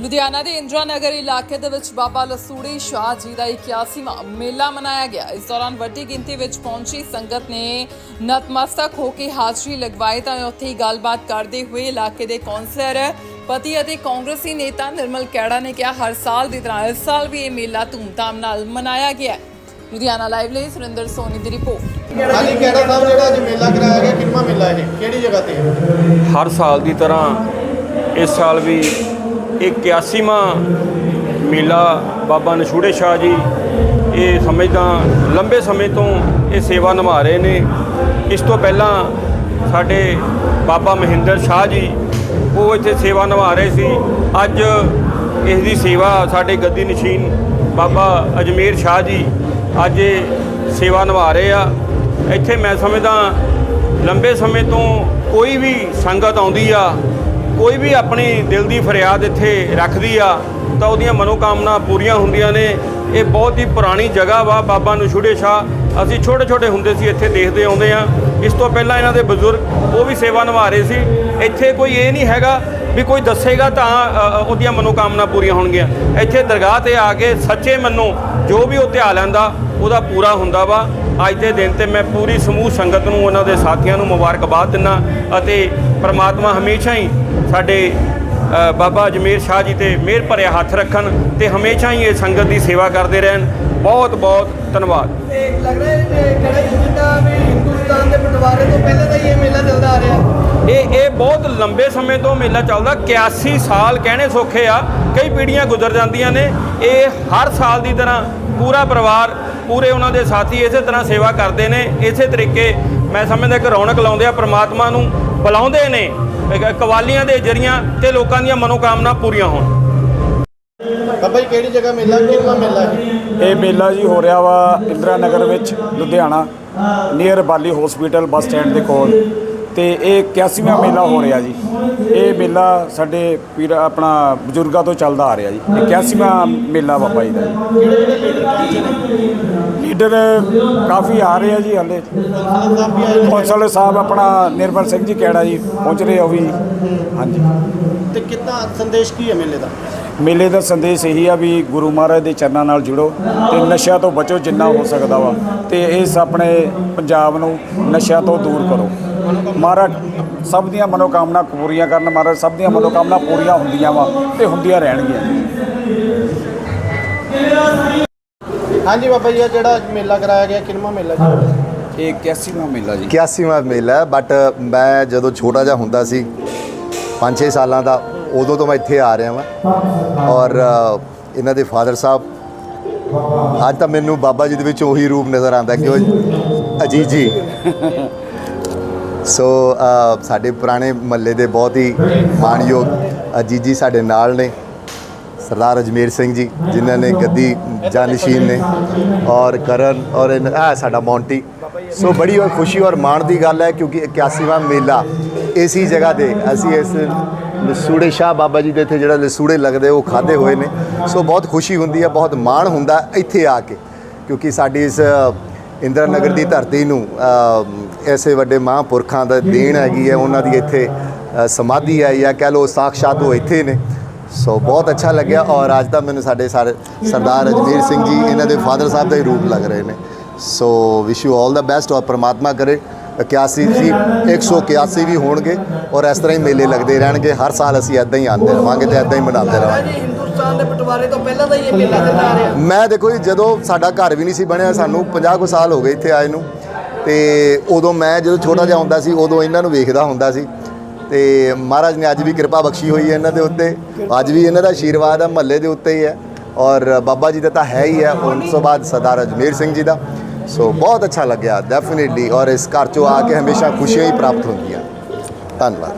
ਲੁਧਿਆਣਾ ਦੇ ਇੰਦਰਾ ਨਗਰ ਇਲਾਕੇ ਦੇ ਵਿੱਚ ਬਾਬਾ ਲਸੂੜੀ ਸ਼ਾਹ ਜੀ ਦਾ 81ਵਾਂ ਮੇਲਾ ਮਨਾਇਆ ਗਿਆ। ਇਸ ਦੌਰਾਨ ਵੱਡੀ ਗਿਣਤੀ ਵਿੱਚ ਪਹੁੰਚੀ ਸੰਗਤ ਨੇ ਨਤਮਸਤਕ ਹੋ ਕੇ ਹਾਜ਼ਰੀ ਲਗਵਾਈ ਤਾਂ ਉੱਥੇ ਹੀ ਗੱਲਬਾਤ ਕਰਦੇ ਹੋਏ ਇਲਾਕੇ ਦੇ ਕੌਂਸਲਰ ਪਤੀ ਅਤੇ ਕਾਂਗਰਸੀ ਨੇਤਾ ਨਿਰਮਲ ਕੈੜਾ ਨੇ ਕਿਹਾ ਹਰ ਸਾਲ ਦੀ ਤਰ੍ਹਾਂ ਇਸ ਸਾਲ ਵੀ ਇਹ ਮੇਲਾ ਧੂਮਧਾਮ ਨਾਲ ਮਨਾਇਆ ਗਿਆ। ਲੁਧਿਆਣਾ ਲਾਈਵ ਲਈ ਸੁਰਿੰਦਰ ਸੋਨੀ ਦੀ ਰਿਪੋਰਟ। ਹਾਂਜੀ ਕਿਹੜਾ ਸਾਹਿਬ ਜਿਹੜਾ ਅੱਜ ਮੇਲਾ ਕਰਾਇਆ ਗਿਆ ਕਿੰਨਾ ਮੇਲਾ ਇਹ? ਕਿਹੜੀ ਜਗ੍ਹਾ ਤੇ ਹੈ? ਹਰ ਸਾਲ ਦੀ ਤਰ੍ਹਾਂ ਇਸ ਸਾਲ ਵੀ 81ਵਾਂ ਮੇਲਾ ਬਾਬਾ ਨਸ਼ੂੜੇ ਸ਼ਾਹ ਜੀ, ਇਹ ਸਮਝਦਾ ਲੰਬੇ ਸਮੇਂ ਤੋਂ ਇਹ ਸੇਵਾ ਨਿਭਾ ਰਹੇ ਨੇ। ਇਸ ਤੋਂ ਪਹਿਲਾਂ ਸਾਡੇ ਬਾਬਾ ਮਹਿੰਦਰ ਸ਼ਾਹ ਜੀ, ਉਹ ਇੱਥੇ ਸੇਵਾ ਨਿਭਾ ਰਹੇ ਸੀ। ਅੱਜ ਇਸ ਦੀ ਸੇਵਾ ਸਾਡੇ ਗੱਦੀ ਨਸ਼ੀਨ ਬਾਬਾ ਅਜਮੇਰ ਸ਼ਾਹ ਜੀ ਅੱਜ ਇਹ ਸੇਵਾ ਨਿਭਾ ਰਹੇ ਆ। ਇੱਥੇ ਮੈਂ ਸਮਝਦਾ ਲੰਬੇ ਸਮੇਂ ਤੋਂ ਕੋਈ ਵੀ ਸੰਗਤ ਆਉਂਦੀ ਆ ਕੋਈ ਵੀ ਆਪਣੀ ਦਿਲ ਦੀ ਫਰਿਆਦ ਇੱਥੇ ਰੱਖਦੀ ਆ, ਤਾਂ ਉਹਦੀਆਂ ਮਨੋਕਾਮਨਾ ਪੂਰੀਆਂ ਹੁੰਦੀਆਂ ਨੇ। ਇਹ ਬਹੁਤ ਹੀ ਪੁਰਾਣੀ ਜਗ੍ਹਾ ਵਾ, ਬਾਬਾ ਨਸ਼ੂੜੇ ਸ਼ਾਹ। ਅਸੀਂ ਛੋਟੇ ਛੋਟੇ ਹੁੰਦੇ ਸੀ, ਇੱਥੇ ਦੇਖਦੇ ਆਉਂਦੇ ਆ ਇਸ ਤੋਂ ਪਹਿਲਾਂ ਇਹਨਾਂ ਦੇ ਬਜ਼ੁਰਗ ਉਹ ਵੀ ਸੇਵਾ ਨਿਭਾ ਰਹੇ ਸੀ। ਇੱਥੇ ਕੋਈ ਇਹ ਨਹੀਂ ਹੈਗਾ ਵੀ ਕੋਈ ਦੱਸੇਗਾ ਤਾਂ ਉਹਦੀਆਂ ਮਨੋਕਾਮਨਾ ਪੂਰੀਆਂ ਹੋਣਗੀਆਂ। ਇੱਥੇ ਦਰਗਾਹ ਤੇ ਆ ਕੇ ਸੱਚੇ ਮੰਨੋ, ਜੋ ਵੀ ਉਹ ਧਿਆ ਲੈਂਦਾ, ਉਹਦਾ ਪੂਰਾ ਹੁੰਦਾ ਵਾ। ਅੱਜ ਦੇ ਦਿਨ ਤੇ ਮੈਂ ਪੂਰੀ ਸਮੂਹ ਸੰਗਤ ਨੂੰ, ਉਹਨਾਂ ਦੇ ਸਾਥੀਆਂ ਨੂੰ ਮੁਬਾਰਕਬਾਦ ਦਿੰਦਾ, ਅਤੇ ਪਰਮਾਤਮਾ ਹਮੇਸ਼ਾ ਹੀ ਸਾਡੇ ਬਾਬਾ ਅਜਮੇਰ ਸ਼ਾਹ ਜੀ ਤੇ ਮਿਹਰ ਭਰਿਆ ਹੱਥ ਰੱਖਣ ਤੇ ਹਮੇਸ਼ਾ ਹੀ ਇਹ ਸੰਗਤ ਦੀ ਸੇਵਾ ਕਰਦੇ ਰਹਿਣ। ਬਹੁਤ ਬਹੁਤ ਧੰਨਵਾਦ। ਇਹ ਲੱਗ ਰਿਹਾ ਹੈ ਕਿਹੜਾ ਜਿੱਦਾਂ ਵੀ ਹਿੰਦੁਸਤਾਨ ਦੇ ਬਟਵਾਰੇ ਤੋਂ ਪਹਿਲੇ ਦਾ ਹੀ ਇਹ ਮੇਲਾ ਚੱਲਦਾ ਆ ਰਿਹਾ? ਇਹ ਇਹ ਬਹੁਤ ਲੰਬੇ ਸਮੇਂ ਤੋਂ ਮੇਲਾ ਚੱਲਦਾ। 81 ਸਾਲ ਕਹਿਣੇ ਸੌਖੇ ਆ। ਕਈ ਪੀੜ੍ਹੀਆਂ ਗੁਜ਼ਰ ਜਾਂਦੀਆਂ ਨੇ। ਇਹ ਹਰ ਸਾਲ ਦੀ ਤਰ੍ਹਾਂ ਪੂਰਾ ਪਰਿਵਾਰ ਪੂਰੇ ਉਹਨਾਂ ਦੇ ਸਾਥੀ ਇਸੇ ਤਰ੍ਹਾਂ ਸੇਵਾ ਕਰਦੇ ਨੇ। ਇਸੇ ਤਰੀਕੇ ਮੈਂ ਸਮਝਦਾ ਕਿ ਰੌਣਕ ਲਾਉਂਦੇ ਆ ਪ੍ਰਮਾਤਮਾ ਨੂੰ ਬੁਲਾਉਂਦੇ ਨੇ। ਕਵਾਲੀਆਂ ਦੇ ਜਰੀਆਂ ਤੇ ਲੋਕਾਂ ਦੀਆਂ ਮਨੋਕਾਮਨਾ ਪੂਰੀਆਂ ਹੋਣ। ਬਾਬਾ ਜੀ ਕਿਹੜੀ ਜਗ੍ਹਾ ਮੇਲਾ ਕਿੰਨਾ ਮੇਲਾ ਹੈ? ਇਹ ਮੇਲਾ ਜੀ ਹੋ ਰਿਹਾ ਵਾ ਇੰਦਰਾ ਨਗਰ ਵਿੱਚ Ludhiana near Bali hospital bus stand ਦੇ ਕੋਲ। ਤੇ ਇਹ 81ਵਾਂ ਮੇਲਾ ਹੋ ਰਿਹਾ ਜੀ। ਇਹ ਮੇਲਾ ਸਾਡੇ ਪੀਰ, ਆਪਣਾ ਬਜ਼ੁਰਗਾਂ ਤੋਂ ਚੱਲਦਾ ਆ ਰਿਹਾ ਜੀ। ਇਹ 81ਵਾਂ ਮੇਲਾ ਬਾਬਾ ਜੀ ਦਾ ਲੀਡਰ ਕਾਫੀ ਆ ਰਹੇ ਆ ਜੀ ਹਾਲੇ। ਕੌਂਸਲ ਸਾਹਿਬ ਆਪਣਾ ਨਿਰਮਲ ਸਿੰਘ ਜੀ ਕਿਹੜਾ ਜੀ ਪਹੁੰਚ ਰਹੇ ਆ ਉਹ ਵੀ। ਹਾਂਜੀ। ਤੇ ਕਿੰਨਾ ਸੰਦੇਸ਼ ਕੀ ਹੈ ਮੇਲੇ ਦਾ? ਮੇਲੇ ਦਾ ਸੰਦੇਸ਼ ਇਹੀ ਆ ਵੀ ਗੁਰੂ ਮਹਾਰਾਜ ਦੇ ਚਰਨਾਂ ਨਾਲ ਜੁੜੋ ਤੇ ਨਸ਼ਿਆਂ ਤੋਂ ਬਚੋ ਜਿੰਨਾ ਹੋ ਸਕਦਾ ਵਾ ਤੇ ਇਸ ਆਪਣੇ ਪੰਜਾਬ ਨੂੰ ਨਸ਼ਿਆਂ ਤੋਂ ਦੂਰ ਕਰੋ। ਮਹਾਰਾਜ ਸਭ ਦੀਆਂ ਮਨੋਕਾਮਨਾ ਪੂਰੀਆਂ ਕਰਨ ਮਹਾਰਾਜ ਸਭ ਦੀਆਂ ਮਨੋਕਾਮਨਾ ਪੂਰੀਆਂ ਹੁੰਦੀਆਂ ਵਾ ਤੇ ਹੁੰਦੀਆਂ ਰਹਿਣਗੀਆਂ। ਹਾਂਜੀ ਬਾਬਾ ਜੀ ਇਹ ਜਿਹੜਾ ਮੇਲਾ ਕਰਾਇਆ ਗਿਆ ਕਿੰਨਾ ਮੇਲਾ ਜੀ? ਇਹ 81ਵਾਂ ਮੇਲਾ ਜੀ। 81ਵਾਂ ਮੇਲਾ ਬਟ ਮੈਂ ਜਦੋਂ ਛੋਟਾ ਜਿਹਾ ਹੁੰਦਾ ਸੀ 5-6 ਸਾਲਾਂ ਦਾ ਉਦੋਂ ਤੋਂ ਮੈਂ ਇੱਥੇ ਆ ਰਿਹਾ ਵਾਂ। ਔਰ ਇਹਨਾਂ ਦੇ ਫਾਦਰ ਸਾਹਿਬ, ਅੱਜ ਤਾਂ ਮੈਨੂੰ ਬਾਬਾ ਜੀ ਦੇ ਵਿੱਚ ਉਹੀ ਰੂਪ ਨਜ਼ਰ ਆਉਂਦਾ ਕਿ ਉਹ ਅਜੀਤ ਜੀ। ਸੋ ਸਾਡੇ ਪੁਰਾਣੇ ਮਹੱਲੇ ਦੇ ਬਹੁਤ ਹੀ ਮਾਣਯੋਗ ਅਜੀਤ ਜੀ ਸਾਡੇ ਨਾਲ ਨੇ। ਸਰਦਾਰ ਅਜਮੇਰ ਸਿੰਘ ਜੀ, ਜਿਨ੍ਹਾਂ ਨੇ ਗੱਦੀ ਜਾਨਸ਼ੀਨ ਨੇ ਔਰ ਕਰਨ ਔਰ ਇਹ ਸਾਡਾ ਮੌਂਟੀ। ਸੋ ਬੜੀ ਖੁਸ਼ੀ ਔਰ ਮਾਣ ਦੀ ਗੱਲ ਹੈ ਕਿਉਂਕਿ 81ਵਾਂ ਮੇਲਾ ਇਸੀ ਜਗ੍ਹਾ ਤੇ ਅਸੀਂ ਇਸ ਲਸੂੜੇ ਸ਼ਾਹ ਬਾਬਾ ਜੀ ਦੇ ਇੱਥੇ ਜਿਹੜਾ ਲਸੂੜੇ ਲੱਗਦੇ ਉਹ ਖਾਦੇ ਹੋਏ ਨੇ। ਸੋ ਬਹੁਤ ਖੁਸ਼ੀ ਹੁੰਦੀ ਹੈ ਬਹੁਤ ਮਾਣ ਹੁੰਦਾ ਇੱਥੇ ਆ ਕੇ। ਕਿਉਂਕਿ ਸਾਡੀ ਇਸ ਇੰਦਰਾ ਨਗਰ ਦੀ ਧਰਤੀ ਨੂੰ ਐਸੇ ਵੱਡੇ ਮਹਾਂਪੁਰਖਾਂ ਦਾ ਦੇਣ ਹੈਗੀ ਹੈ ਉਹਨਾਂ ਦੀ ਇੱਥੇ ਸਮਾਧੀ ਹੈ ਜਾਂ ਕਹਿ ਲਓ ਸਾਖਸ਼ਾਤ ਉਹ ਇੱਥੇ ਨੇ। ਸੋ ਬਹੁਤ ਅੱਛਾ ਲੱਗਿਆ ਔਰ ਅੱਜ ਤਾਂ ਮੈਨੂੰ ਸਾਡੇ ਸਾਰੇ ਸਰਦਾਰ ਅਜਮੇਰ ਸਿੰਘ ਜੀ, ਇਹਨਾਂ ਦੇ ਫਾਦਰ ਸਾਹਿਬ ਦਾ ਹੀ ਰੂਪ ਲੱਗ ਰਹੇ ਨੇ। ਸੋ wish you all the best ਔਰ ਪ੍ਰਮਾਤਮਾ ਕਰੇ। 81 ਸੀ 181 ਵੀ ਹੋਣਗੇ ਔਰ ਇਸ ਤਰ੍ਹਾਂ ਹੀ ਮੇਲੇ ਲੱਗਦੇ ਰਹਿਣਗੇ। ਹਰ ਸਾਲ ਅਸੀਂ ਇਦਾਂ ਹੀ ਆਉਂਦੇ ਰਵਾਂਗੇ ਤੇ ਇਦਾਂ ਹੀ ਮਨਾਉਂਦੇ ਰਵਾਂਗੇ। ਹਿੰਦੁਸਤਾਨ ਦੇ ਬਟਵਾਰੇ ਤੋਂ ਪਹਿਲਾਂ ਦਾ ਹੀ ਇਹ ਮੇਲਾ ਚੱਲਦਾ ਆ ਰਿਹਾ। ਮੈਂ ਦੇਖੋ ਜੀ ਜਦੋਂ ਸਾਡਾ ਘਰ ਵੀ ਨਹੀਂ ਸੀ ਬਣਿਆ ਸਾਨੂੰ 50 ਕੁ ਸਾਲ ਹੋ ਗਏ ਇੱਥੇ ਆਏ ਨੂੰ। ਤੇ ਉਦੋਂ ਮੈਂ ਜਦੋਂ ਛੋਟਾ ਜਿਹਾ ਹੁੰਦਾ ਸੀ ਉਦੋਂ ਇਹਨਾਂ ਨੂੰ ਵੇਖਦਾ ਹੁੰਦਾ ਸੀ। ਤੇ ਮਹਾਰਾਜ ਨੇ ਅੱਜ ਵੀ ਕਿਰਪਾ ਬਖਸ਼ੀ ਹੋਈ ਹੈ ਇਹਨਾਂ ਦੇ ਉੱਤੇ। ਅੱਜ ਵੀ ਇਹਨਾਂ ਦਾ ਆਸ਼ੀਰਵਾਦ ਹੈ ਮਹੱਲੇ ਦੇ ਉੱਤੇ ਹੀ ਹੈ। ਔਰ ਬਾਬਾ ਜੀ ਦਾ ਤਾਂ ਹੈ ਹੀ ਹੈ। ਉਸ ਤੋਂ ਬਾਅਦ ਸਰਦਾਰ ਅਜਮੇਰ ਸਿੰਘ ਜੀ ਦਾ। ਸੋ ਬਹੁਤ ਅੱਛਾ ਲੱਗਿਆ ਡੈਫੀਨਿਟਲੀ ਔਰ ਇਸ ਘਰ ਚੋਂ ਆ ਕੇ ਹਮੇਸ਼ਾ ਖੁਸ਼ੀਆਂ ਹੀ ਪ੍ਰਾਪਤ ਹੁੰਦੀਆਂ ਧੰਨਵਾਦ